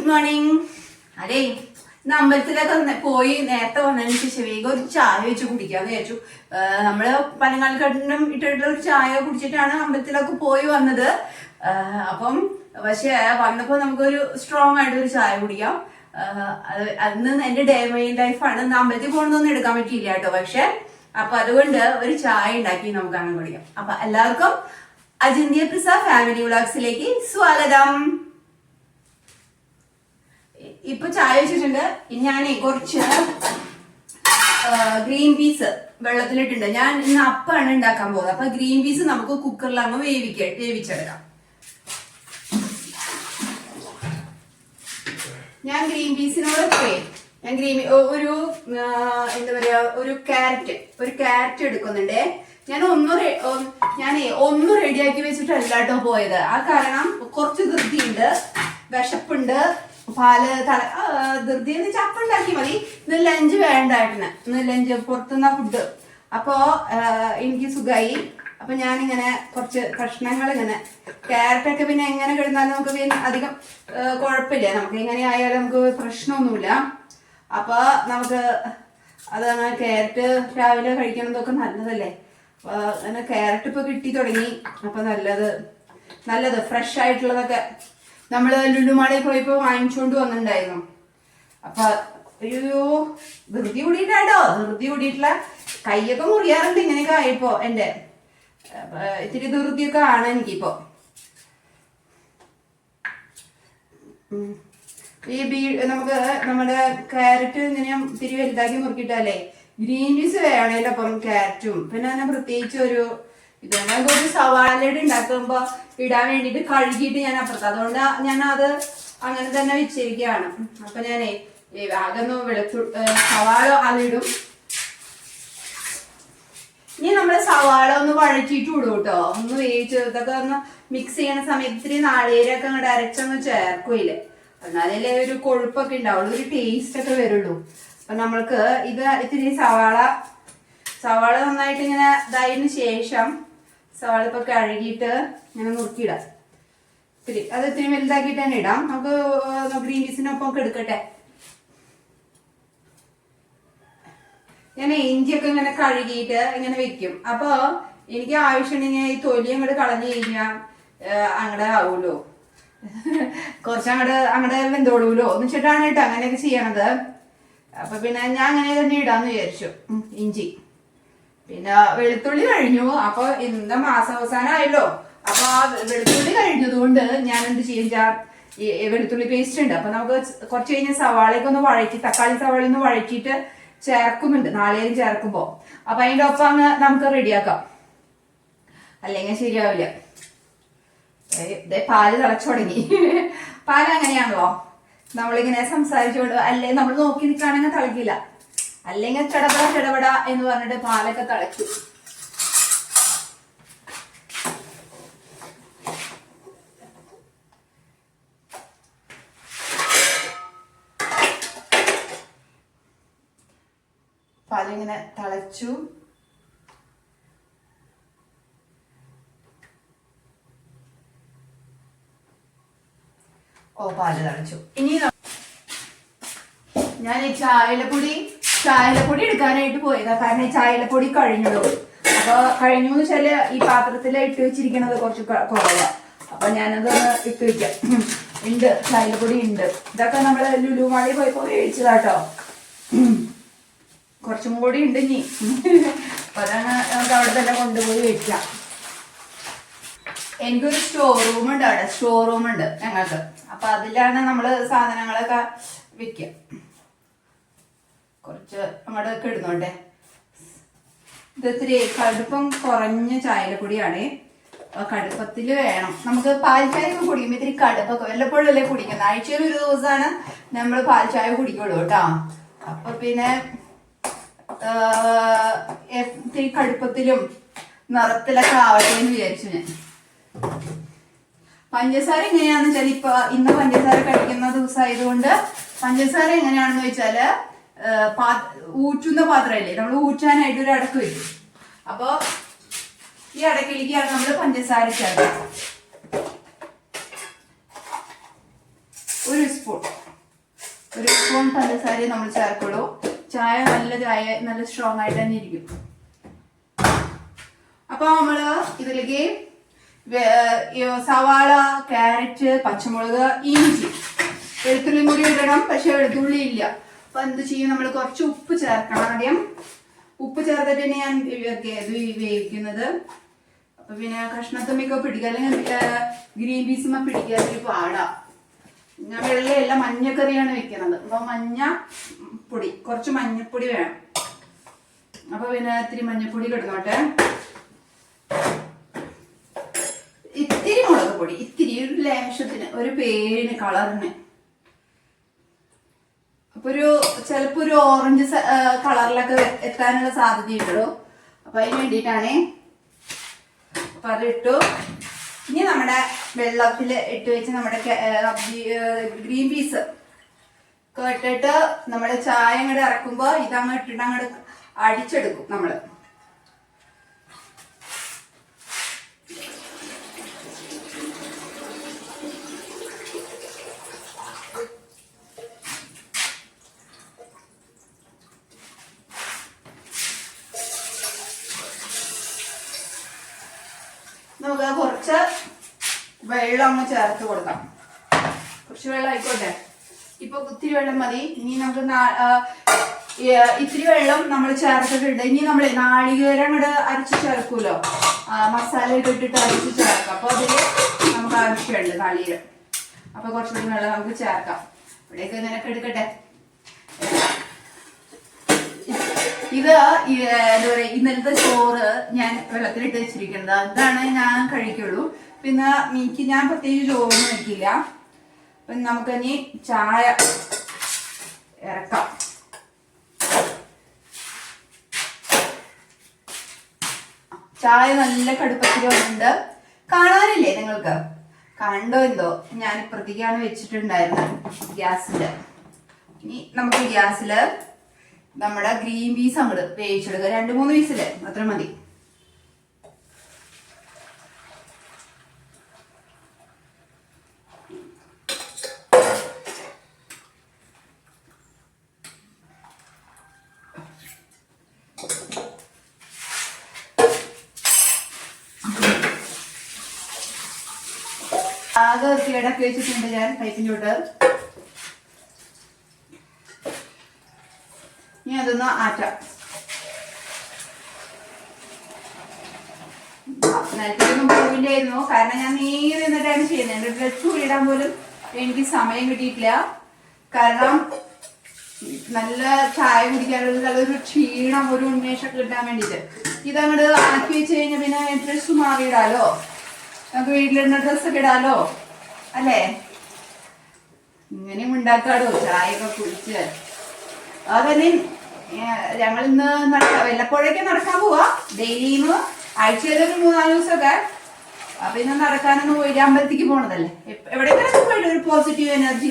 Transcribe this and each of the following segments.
Good morning അതെ. ഇന്ന് അമ്പലത്തിലൊക്കെ പോയി നേരത്തെ വന്നതിന് ശേഷം വേഗം ഒരു ചായ വെച്ച് കുടിക്കാന്ന് വിചാരിച്ചു. നമ്മൾ പനങ്ങാൽക്കട്ടിനും ഇട്ടിട്ടുള്ള ഒരു ചായ കുടിച്ചിട്ടാണ് അമ്പലത്തിലൊക്കെ പോയി വന്നത്. അപ്പം പക്ഷെ വന്നപ്പോ നമുക്കൊരു സ്ട്രോങ് ആയിട്ട് ഒരു ചായ കുടിക്കാം. അന്ന് എന്റെ ഡേ മൈ ലൈഫാണ് ഇന്ന് അമ്പലത്തിൽ പോകണമെന്നൊന്നും എടുക്കാൻ പറ്റിയില്ല കേട്ടോ. പക്ഷെ അപ്പൊ അതുകൊണ്ട് ഒരു ചായ ഉണ്ടാക്കി നമുക്ക് അങ്ങനെ കുടിക്കാം. അപ്പൊ എല്ലാവർക്കും അജിന്ത്യ പ്രസ ഫാമിലി വ്ളോഗ്സിലേക്ക് സ്വാഗതം. ഇപ്പൊ ചായ വെച്ചിട്ടുണ്ട്. ഞാൻ കുറച്ച് ഗ്രീൻ പീസ് വെള്ളത്തിലിട്ടുണ്ട് ഞാൻ ഇന്ന് അപ്പാണ് ഉണ്ടാക്കാൻ പോകുന്നത്. അപ്പൊ ഗ്രീൻ പീസ് നമുക്ക് കുക്കറിൽ അങ്ങ് വേവിക്ക വേവിച്ചെടുക്കാം. ഞാൻ ഗ്രീൻ പീസിനോടൊക്കെ ഞാൻ ഗ്രീൻ ഒരു എന്താ പറയാ ഒരു ക്യാരറ്റ് ഒരു ക്യാരറ്റ് എടുക്കുന്നുണ്ടേ. ഞാൻ ഒന്ന് ഞാനേ ഒന്ന് റെഡിയാക്കി വെച്ചിട്ടല്ല കേട്ടോ പോയത്. ആ കാരണം കുറച്ച് ധൃതിയുണ്ട് വിശപ്പുണ്ട്. പാൽ തല ആ, ധൃതി എന്ന് വെച്ചാൽ അപ്പം ഉണ്ടാക്കി മതി. ഇന്ന് ലഞ്ച് വേണ്ടായിരുന്നു ഇന്ന് ലഞ്ച് പുറത്തുനിന്ന ഫുഡ് അപ്പോ എനിക്ക് സുഖമായി അപ്പൊ ഞാനിങ്ങനെ കുറച്ച് കഷ്ണങ്ങൾ ഇങ്ങനെ ക്യാരറ്റൊക്കെ പിന്നെ എങ്ങനെ കിടന്നാലും നമുക്ക് പിന്നെ അധികം കുഴപ്പമില്ല. നമുക്ക് ഇങ്ങനെ ആയാലും നമുക്ക് പ്രശ്നമൊന്നുമില്ല. അപ്പൊ നമുക്ക് അതാണ് ക്യാരറ്റ് രാവിലെ കഴിക്കണതൊക്കെ നല്ലതല്ലേ? അപ്പൊ അങ്ങനെ ക്യാരറ്റ് ഇപ്പൊ കിട്ടി തുടങ്ങി. അപ്പൊ നല്ലത് നല്ലത് ഫ്രഷ് ആയിട്ടുള്ളതൊക്കെ നമ്മൾ ലുലുമാളയിൽ പോയപ്പോ വാങ്ങിച്ചോണ്ട് വന്നിട്ടുണ്ടായിരുന്നു. അപ്പൊ അയ്യോ ധൃതി കൂടിയിട്ടാട്ടോ ധൃതി കൂടിയിട്ടുള്ള കൈയൊക്കെ മുറിയാറുണ്ട് ഇങ്ങനെയൊക്കെ ആയിപ്പോ അപ്പൊ ഇത്തിരി ധൃതിയൊക്കെ ആണ് എനിക്കിപ്പോ. ഈ ബീ നമുക്ക് നമ്മുടെ ക്യാരറ്റ് ഇങ്ങനെ ഇത്തിരി വലുതാക്കി മുറുക്കിയിട്ടല്ലേ ഗ്രീൻ പീസ് വേണേലപ്പം ക്യാരറ്റും. പിന്നെ അതിനെ പ്രത്യേകിച്ച് ഒരു ഇത് ഞങ്ങൾക്ക് സവാളയുടെ ഉണ്ടാക്കുമ്പോ ഇടാൻ വേണ്ടിയിട്ട് കഴുകിയിട്ട് ഞാൻ അപ്പുറത്ത്. അതുകൊണ്ട് ഞാൻ അത് അങ്ങനെ തന്നെ വെച്ചിരിക്കുകയാണ്. അപ്പൊ ഞാനേ ആകുന്നു വെളുത്തു സവാള അതിടും ഇനി നമ്മൾ സവാള ഒന്ന് വഴറ്റിയിട്ട് വിടും കേട്ടോ. ഒന്ന് വേവിച്ച് ഇതൊക്കെ ഒന്ന് മിക്സ് ചെയ്യണ സമയത്ത് ഇത്തിരി നാളികേരൊക്കെ അങ്ങോട്ട് അരച്ചൊന്ന് ചേർക്കൂല്ലേ എന്നാലല്ലേ ഒരു കൊഴുപ്പൊക്കെ ഉണ്ടാവുള്ളൂ ഒരു ടേസ്റ്റ് ഒക്കെ വരുള്ളൂ. അപ്പൊ നമ്മൾക്ക് ഇത് ഇത്തിരി സവാള സവാള നന്നായിട്ട് ഇങ്ങനെ ഇതായതിനു ശേഷം സവാള കഴുകിയിട്ട് ഇങ്ങനെ നുറുക്കിയിടാം. ഇത്തിരി അത് ഇത്തിരി വലുതാക്കിയിട്ട് തന്നെ ഇടാം. നമുക്ക് ഗ്രീൻ പീസിനൊപ്പം ഒക്കെ എടുക്കട്ടെ. ഞാൻ ഇഞ്ചിയൊക്കെ ഇങ്ങനെ കഴുകിയിട്ട് ഇങ്ങനെ വെക്കും. അപ്പൊ എനിക്ക് ആവശ്യമുണ്ടെങ്കിൽ ഈ തൊലി അങ്ങോട്ട് കളഞ്ഞു കഴിഞ്ഞാൽ അങ്ങടെ ആവുമല്ലോ കുറച്ച് അങ്ങോട്ട് അങ്ങടെ വെന്തോളൂലോ എന്ന് വെച്ചിട്ടാണ് കേട്ടോ അങ്ങനെയൊക്കെ ചെയ്യണത്. അപ്പൊ പിന്നെ ഞാൻ അങ്ങനെ തന്നെ ഇടാന്ന് വിചാരിച്ചു. ഇഞ്ചി. പിന്നെ വെളുത്തുള്ളി കഴിഞ്ഞു. അപ്പൊ ഇന്ന് മാസാവസാനം ആയല്ലോ അപ്പൊ ആ വെളുത്തുള്ളി കഴിഞ്ഞതുകൊണ്ട് ഞാൻ എന്ത് ചെയ്യും ഈ വെളുത്തുള്ളി പേസ്റ്റ് ഉണ്ട്. അപ്പൊ നമുക്ക് കുറച്ച് കഴിഞ്ഞ് സവാളയൊക്കെ ഒന്ന് വഴക്കി തക്കാളി സവാള ഒന്ന് വഴക്കിയിട്ട് ചേർക്കുന്നുണ്ട്. നാളെയും ചേർക്കുമ്പോ. അപ്പൊ അതിന്റെ ഒപ്പം അങ്ങ് നമുക്ക് റെഡിയാക്കാം. അല്ലെങ്കിൽ ശരിയാവില്ല. പാൽ തിളച്ചു തുടങ്ങി. പാൽ അങ്ങനെയാണല്ലോ. നമ്മളിങ്ങനെ സംസാരിച്ചോണ്ട് അല്ലെ നമ്മൾ നോക്കി നിൽക്കുകയാണെങ്കിൽ തിളക്കില്ല. അല്ലെങ്കിൽ ചടപട ചടപട എന്ന് പറഞ്ഞിട്ട് പാലൊക്കെ തിളച്ചു പാലിങ്ങനെ തിളച്ചു. ഓ പാൽ തിളച്ചു. ഇനി ഞാൻ ഈ ചായലപ്പൊടി ചായലപ്പൊടി എടുക്കാനായിട്ട് പോയതാ. കാരണം ഈ ചായലപ്പൊടി കഴിഞ്ഞുള്ളൂ അപ്പൊ കഴിഞ്ഞു എന്ന് വെച്ചാൽ ഈ പാത്രത്തിൽ ഇട്ട് വെച്ചിരിക്കണത് കുറച്ച് കുറവാ. അപ്പൊ ഞാനത് ഇട്ട് വെക്കാം. ഉണ്ട്. ചായലപ്പൊടി ഉണ്ട്. ഇതൊക്കെ നമ്മൾ ലുലുമാളി പോയി മേടിച്ചതാട്ടോ. കുറച്ചും കൂടി ഉണ്ട് ഇനി. അപ്പൊ അതാണ് നമുക്ക് അവിടെ തന്നെ കൊണ്ടുപോയി വെക്കാം. എനിക്കൊരു സ്റ്റോർ റൂം ഉണ്ട് അവിടെ. സ്റ്റോർ റൂം ഉണ്ട് ഞങ്ങൾക്ക്. അപ്പൊ അതിലാണ് നമ്മൾ സാധനങ്ങളൊക്കെ വെക്കുക കുറച്ച് അങ്ങോട്ട് ഇടുന്നുണ്ടേ ഇത് ഇത്തിരി കടുപ്പം കുറഞ്ഞ ചായലപ്പൊടിയാണ്. കടുപ്പത്തിൽ വേണം. നമുക്ക് പാൽ ചായ കുടിക്കുമ്പോൾ ഇത്തിരി കടുപ്പൊക്കെ വല്ലപ്പോഴല്ലേ കുടിക്കുന്നത്? ആഴ്ചയിൽ ഒരു ദിവസമാണ് നമ്മൾ പാൽ ചായ കുടിക്കുള്ളൂ കേട്ടോ. അപ്പൊ പിന്നെ ഇത്തിരി കടുപ്പത്തിലും നിറത്തിലൊക്കെ ആവട്ടെ എന്ന് വിചാരിച്ചു ഞാൻ. പഞ്ചസാര എങ്ങനെയാണെന്ന് വെച്ചാൽ ഇപ്പൊ ഇന്ന് പഞ്ചസാര കഴിക്കുന്ന ദിവസമായതുകൊണ്ട് പഞ്ചസാര എങ്ങനെയാണെന്ന് വെച്ചാൽ ഊറ്റുന്ന പാത്രമല്ലേ നമ്മൾ ഊറ്റാനായിട്ട് ഒരു അടക്ക് വരും. അപ്പൊ ഈ അടക്കിലേക്കാണ് നമ്മൾ പഞ്ചസാര ചേർക്കുക. ഒരു സ്പൂൺ ഒരു സ്പൂൺ പഞ്ചസാര നമ്മൾ ചേർക്കുള്ളൂ. ചായ നല്ല ചായ നല്ല സ്ട്രോങ് ആയിട്ട് തന്നെ ഇരിക്കും. അപ്പൊ നമ്മൾ ഇതിലേക്ക് സവാള ക്യാരറ്റ് പച്ചമുളക് ഇഞ്ചി. വെളുത്തുള്ളി കൂടി ഇടണം പക്ഷെ വെളുത്തുള്ളി ഇല്ല. അപ്പൊ എന്ത് ചെയ്യും? നമ്മൾ കുറച്ച് ഉപ്പ് ചേർക്കണം ആദ്യം. ഉപ്പ് ചേർത്തിട്ട് തന്നെ ഞാൻ വേവിക്കുന്നത്. അപ്പൊ പിന്നെ കഷ്ണത്തുമ്മിക്ക് പിടിക്കുക. അല്ലെങ്കിൽ ഗ്രീൻ പീസുമ്മ പിടിക്കാത്തൊരു പാടാ. ഞാൻ വെള്ളയല്ല മഞ്ഞക്കറിയാണ് വെക്കുന്നത്. അപ്പൊ മഞ്ഞ പൊടി. കുറച്ച് മഞ്ഞപ്പൊടി വേണം. അപ്പൊ പിന്നെ ഇത്തിരി മഞ്ഞപ്പൊടി കിടന്നോട്ടെ ഇത്തിരി മുളക് പൊടി. ഇത്തിരി ഒരു ലേശത്തിന് ഒരു പേരിന് കളറിന്. അപ്പൊ ഒരു ചിലപ്പോ ഒരു ഓറഞ്ച് കളറിലൊക്കെ എത്താനുള്ള സാധ്യതയുണ്ടോ അപ്പൊ അതിന് വേണ്ടിയിട്ടാണേ അപ്പൊ അതിട്ടു ഇനി നമ്മുടെ വെള്ളത്തിൽ ഇട്ട് വെച്ച് നമ്മുടെ ഗ്രീൻ പീസ് ഇട്ടിട്ട് നമ്മുടെ ചായ അങ്ങോട്ട് ഇറക്കുമ്പോ ഇതങ്ങ് ഇട്ടിട്ട് അങ്ങോട്ട് അടിച്ചെടുക്കും നമ്മൾ നമുക്ക് കുറച്ച് വെള്ളം ഒന്ന് ചേർത്ത് കൊടുക്കാം. കുറച്ച് വെള്ളം ആയിക്കോട്ടെ. ഇപ്പൊ ഇത്തിരി വെള്ളം മതി. ഇനി നമുക്ക് ഇത്തിരി വെള്ളം നമ്മൾ ചേർത്തിട്ടുണ്ട്. ഇനി നമ്മൾ നാളികേരം അങ്ങോട്ട് അരച്ച് ചേർക്കൂലോ? മസാല ഇട്ടിട്ട് അരച്ച് ചേർക്കാം. അപ്പൊ അതിൽ നമുക്ക് ആവശ്യമുണ്ട് നാളികേരം. അപ്പൊ കുറച്ചുകൂടി വെള്ളം നമുക്ക് ചേർക്കാം. ഇവിടേക്ക് നിനക്ക് എടുക്കട്ടെ. ഇത് എന്താ പറയാ ഇന്നലത്തെ ചോറ് ഞാൻ വെള്ളത്തിലിട്ട് വെച്ചിരിക്കുന്നത്. അതാണ് ഞാൻ കഴിക്കുള്ളൂ. പിന്നെ മീക്ക് ഞാൻ പ്രത്യേകിച്ച് ചോറൊന്നും വെക്കില്ല. പിന്നെ നമുക്കിനി ചായ ഇറക്കാം. ചായ നല്ല കടുപ്പത്തിൽ വന്നിട്ടുണ്ട്. കാണാനില്ലേ നിങ്ങൾക്ക്? കണ്ടോ എന്തോ? ഞാൻ ഇപ്പുറത്തേക്കാണ് വെച്ചിട്ടുണ്ടായിരുന്നത് ഗ്യാസിൽ ഇനി നമുക്ക് ഗ്യാസിൽ നമ്മുടെ ഗ്രീൻ പീസ് അങ്ങോട്ട് വേവിച്ചെടുക്കുക രണ്ട് മൂന്ന് പീസിൽ. അത്ര മതി. ആകെ വൃത്തികേടൊക്കെ വെച്ചിട്ടുണ്ട് ഞാൻ പൈപ്പിന്റെ ഇനി അതൊന്ന് ആറ്റാം. നിലത്തേക്കൊന്നും പോവില്ലായിരുന്നു കാരണം ഞാൻ നേരെ നിന്നിട്ടാണ് ചെയ്യുന്നത്. എന്റെ ഡ്രസ് ഇടാൻ പോലും എനിക്ക് സമയം കിട്ടിയിട്ടില്ല. കാരണം നല്ല ചായ കുടിക്കാനുള്ള നല്ലൊരു ക്ഷീണം ഒരു ഉന്മേഷമൊക്കെ കിട്ടാൻ വേണ്ടിയിട്ട്. ഇതങ്ങോട്ട് ആക്കി വെച്ച് കഴിഞ്ഞാൽ പിന്നെ ഡ്രസ്സ് മാറിയിടാലോ? നമുക്ക് വീട്ടിലിരുന്ന ഡ്രസ്സൊക്കെ ഇടാലോ? അല്ലേ? ഇങ്ങനെയും ഉണ്ടാക്കാടോ ചായയൊക്കെ കുടിച്ച്. അതന്നെ ഞങ്ങൾ ഇന്ന് നടക്കാം വല്ലപ്പോഴൊക്കെ നടക്കാൻ പോവാ. ഡെയിലിന്ന് ആഴ്ചയിൽ ഒരു മൂന്നാൽ ദിവസമൊക്കെ. അപ്പൊ ഇന്ന് നടക്കാനൊന്നും പോയില്ല അമ്പലത്തേക്ക് പോണതല്ലേ. എവിടെ എവിടെയെങ്കിലും പോയിട്ട് ഒരു പോസിറ്റീവ് എനർജി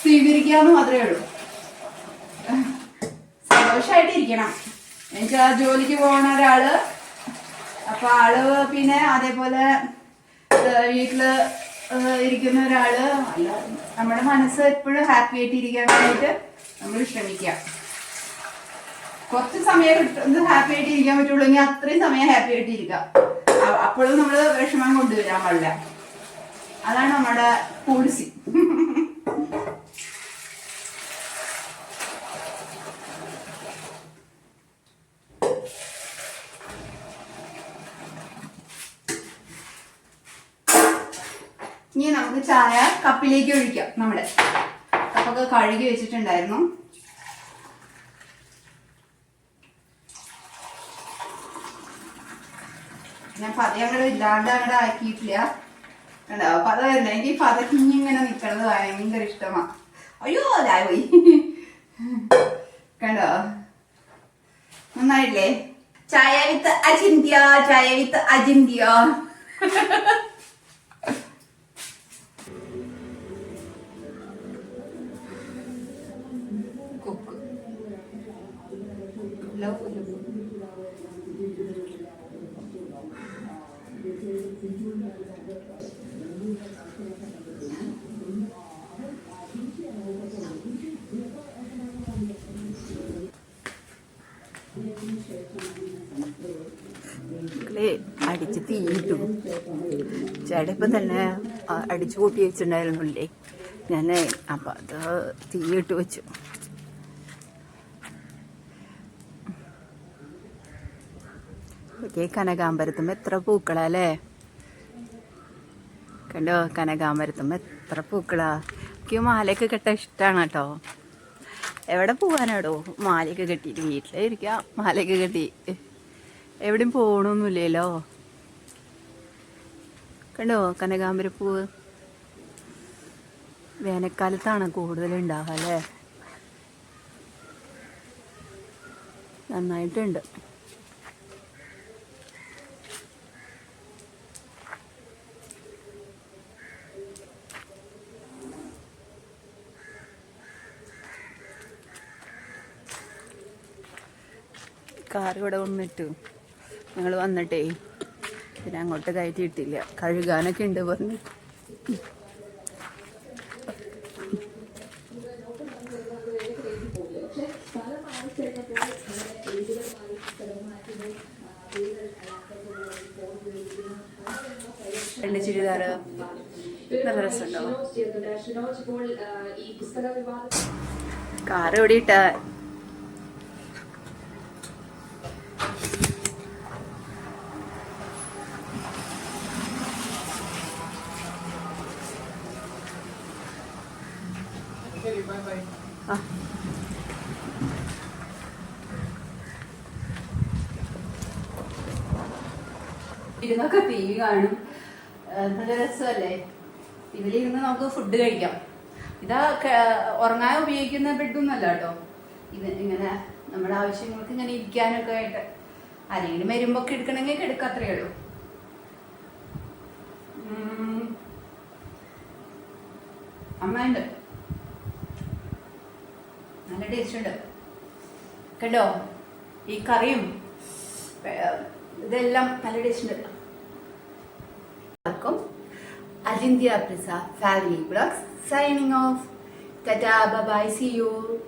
സ്വീകരിക്കാന്ന് മാത്രമേ ഉള്ളൂ. സന്തോഷമായിട്ടിരിക്കണം എന്നുവെച്ചാ ജോലിക്ക് പോകണ ഒരാൾ അപ്പൊ ആൾ പിന്നെ അതേപോലെ വീട്ടിൽ ഇരിക്കുന്ന ഒരാൾ നമ്മുടെ മനസ്സ് എപ്പോഴും ഹാപ്പി ആയിട്ട് ഇരിക്കാൻ വേണ്ടിയിട്ട് നമ്മൾ ശ്രമിക്കാം കുറച്ച് സമയം കിട്ടുന്നത് ഹാപ്പി ആയിട്ട് ഇരിക്കാൻ എങ്കിൽ അത്രയും സമയം ഹാപ്പി ആയിട്ട് ഇരിക്കാം അപ്പോഴും നമ്മൾ വിഷമം കൊണ്ടുവരാൻ പാടില്ല. അതാണ് നമ്മുടെ പോളിസി ഇനി നമുക്ക് ചായ കപ്പിലേക്ക് ഒഴിക്കാം നമ്മുടെ കപ്പൊക്കെ കഴുകി വെച്ചിട്ടുണ്ടായിരുന്നു. ഞാൻ പതയങ്ങടെ ഇല്ലാണ്ട് അങ്ങടെ ആക്കിയിട്ടില്ല. കണ്ടോ? പത വരണ്ട എനിക്ക് ഇങ്ങനെ നിക്കണത് ഭയങ്കര ഇഷ്ടമാ. അയ്യോ അതായി പോയി. കണ്ടോ? നന്നായില്ലേ ചായ വിത്ത് അജിന്ത്യ ചായ വിത്ത് അജിന്ത്യ. അടിച്ച് തീയിട്ടു. ചേട്ടപ്പം തന്നെ അടിച്ചു കൂട്ടി വെച്ചിട്ടുണ്ടായിരുന്നില്ലേ? ഞാൻ അപ്പം അത് തീയിട്ട് വെച്ചു. ഓക്കെ കനകാമ്പരത്തും എത്ര പൂക്കളല്ലേ? കണ്ടോ കനകാമ്പരത്തും എത്ര പൂക്കളാ. എനിക്ക് മാലയൊക്കെ കെട്ടാൻ ഇഷ്ടമാണ് കേട്ടോ. എവിടെ പോകാനാടോ മാലയൊക്കെ കെട്ടിയിട്ട് വീട്ടിലിരിക്കാം മാലയൊക്കെ കെട്ടി. എവിടെയും പോകണമൊന്നുമില്ലല്ലോ കണ്ടോ കനകാമ്പരപ്പൂവ് വേനൽക്കാലത്താണ് കൂടുതൽ നന്നായിട്ടുണ്ട്. കാർ ഇവിടെ വന്നിട്ട് ഞങ്ങൾ വന്നിട്ടേ പിന്നെ അങ്ങോട്ട് കയറ്റിയിട്ടില്ല കഴുകാനൊക്കെ ഉണ്ട് പറഞ്ഞു രണ്ട് ചുരിദാർ നല്ല രസമുണ്ടോ? കാർ ഇവിടെ ഇട്ട ഇരുന്നൊക്കെ ടി വി കാണും. നല്ല രസമല്ലേ? ഇതിലിരുന്ന് നമുക്ക് ഫുഡ് കഴിക്കാം. ഇതാ ഉറങ്ങാൻ ഉപയോഗിക്കുന്ന ബെഡൊന്നല്ല കേട്ടോ. ഇത് ഇങ്ങനെ നമ്മുടെ ആവശ്യങ്ങൾക്ക് ഇങ്ങനെ ഇരിക്കാനൊക്കെ ആയിട്ട്. ആരെങ്കിലും വരുമ്പോ ഒക്കെ എടുക്കണമെങ്കിൽ എടുക്കാം അത്രയേ ഉള്ളൂ. അമ്മയുണ്ട്. നല്ല ടേസ്റ്റ് ഉണ്ട്. കണ്ടോ? ഈ കറിയും ഇതെല്ലാം നല്ല ടേസ്റ്റ് ഉണ്ട്. Ajindya Prisa Family Blogs signing off. Tata, bye bye, see you.